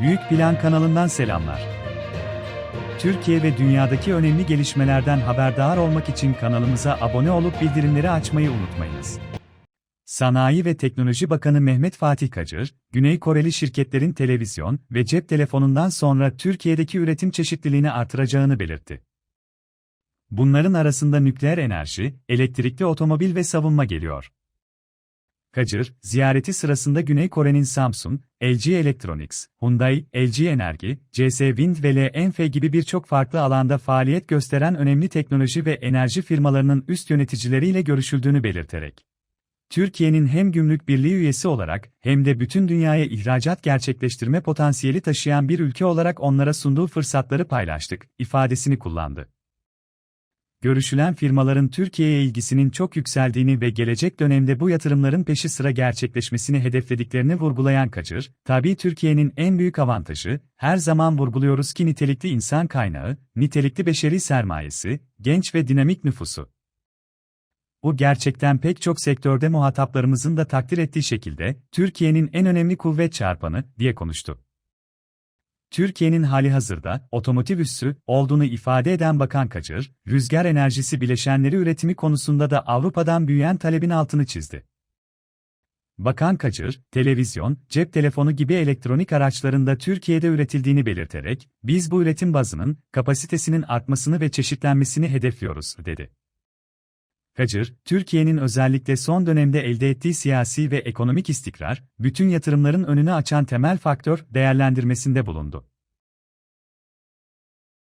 Büyük Plan kanalından selamlar. Türkiye ve dünyadaki önemli gelişmelerden haberdar olmak için kanalımıza abone olup bildirimleri açmayı unutmayınız. Sanayi ve Teknoloji Bakanı Mehmet Fatih Kacır, Güney Koreli şirketlerin televizyon ve cep telefonundan sonra Türkiye'deki üretim çeşitliliğini artıracağını belirtti. Bunların arasında nükleer enerji, elektrikli otomobil ve savunma geliyor. Kacır, ziyareti sırasında Güney Kore'nin Samsung, LG Electronics, Hyundai, LG Enerji, CS Wind ve LNF gibi birçok farklı alanda faaliyet gösteren önemli teknoloji ve enerji firmalarının üst yöneticileriyle görüşüldüğünü belirterek, Türkiye'nin hem gümrük birliği üyesi olarak hem de bütün dünyaya ihracat gerçekleştirme potansiyeli taşıyan bir ülke olarak onlara sunduğu fırsatları paylaştık ifadesini kullandı görüşülen firmaların Türkiye'ye ilgisinin çok yükseldiğini ve gelecek dönemde bu yatırımların peşi sıra gerçekleşmesini hedeflediklerini vurgulayan Kacır, tabii Türkiye'nin en büyük avantajı, her zaman vurguluyoruz ki nitelikli insan kaynağı, nitelikli beşeri sermayesi, genç ve dinamik nüfusu. Bu gerçekten pek çok sektörde muhataplarımızın da takdir ettiği şekilde, Türkiye'nin en önemli kuvvet çarpanı, diye konuştu. Türkiye'nin hali hazırda otomotiv üssü olduğunu ifade eden Bakan Kacır, rüzgar enerjisi bileşenleri üretimi konusunda da Avrupa'dan büyüyen talebin altını çizdi. Bakan Kacır, televizyon, cep telefonu gibi elektronik araçlarında Türkiye'de üretildiğini belirterek, biz bu üretim bazının, kapasitesinin artmasını ve çeşitlenmesini hedefliyoruz, dedi. Kacır, Türkiye'nin özellikle son dönemde elde ettiği siyasi ve ekonomik istikrar, bütün yatırımların önünü açan temel faktör değerlendirmesinde bulundu.